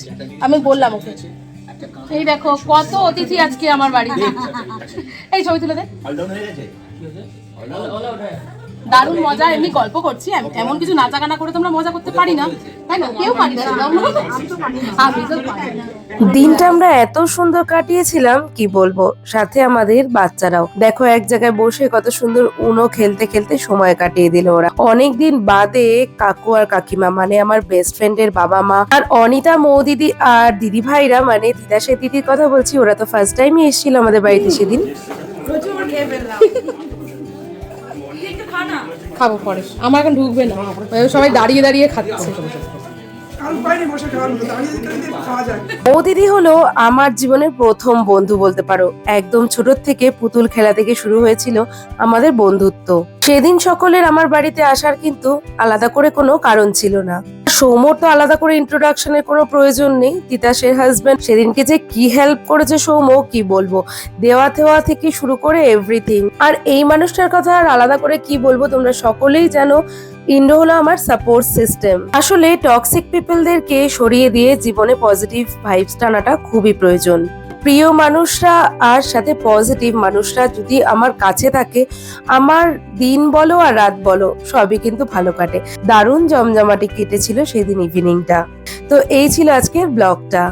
যাচ্ছি আমি বললাম ওকে। এই দেখো কত অতিথি আজকে আমার বাড়িতে। এই ছবি তুলে দে। দারুণ মজা এমনি গল্প করছি। এম- এমন কিছু নাচা গানা করে তোমরা মজা করতে পারি না। দিনটা আমরা এত সুন্দর কাটিয়েছিলাম কি বলব সাথে আমাদের বাচ্চারাও দেখো এক জায়গায় বসে কত সুন্দর উনো খেলতে খেলতে সময় কাটিয়ে দিল ওরা অনেকদিন বাদে কাকু আর কাকিমা মানে আমার বেস্ট ফ্রেন্ডের বাবা মা আর অনিতা মৌদিদি আর দিদি ভাইরা মানে দিদাসের দিদির কথা বলছি ওরা তো ফার্স্ট টাইমই এসেছিল আমাদের বাড়িতে সেদিন খাব পরে। আমার এখন ঢুকবে না। সবাই দাঁড়িয়ে দাঁড়িয়ে খাচ্ছে। মৌদিদি হলো আমার জীবনের প্রথম বন্ধু বলতে পারো। একদম ছোট থেকে পুতুল খেলা থেকে শুরু হয়েছিল আমাদের বন্ধুত্ব। সেদিন সকলের আমার বাড়িতে আসার কিন্তু আলাদা করে কোনো কারণ ছিল না। সৌমর তো আলাদা করে ইন্ট্রোডাকশনের কোনো প্রয়োজন নেই। তিতাসের হাজব্যান্ড সেদিনকে যে কি হেল্প করেছে সৌম কি বলব? দেওয়া থেওয়া থেকে শুরু করে এভরিথিং আর এই মানুষটার কথা আর আলাদা করে কি বলব? তোমরা সকলেই জানো ইন্ডো হলো আমার সাপোর্ট সিস্টেম আসলে টক্সিক পিপলদেরকে সরিয়ে দিয়ে জীবনে পজিটিভ ভাইবস টানাটা খুবই প্রয়োজন। প্রিয় মানুষরা আর সাথে পজিটিভ মানুষরা যদি আমার কাছে থাকে, আমার দিন বলো আর রাত বলো, সবই কিন্তু ভালো কাটে। দারুণ জমজমাটি কেটেছিল সেদিন ইভিনিংটা তো এই ছিল আজকের ব্লগটা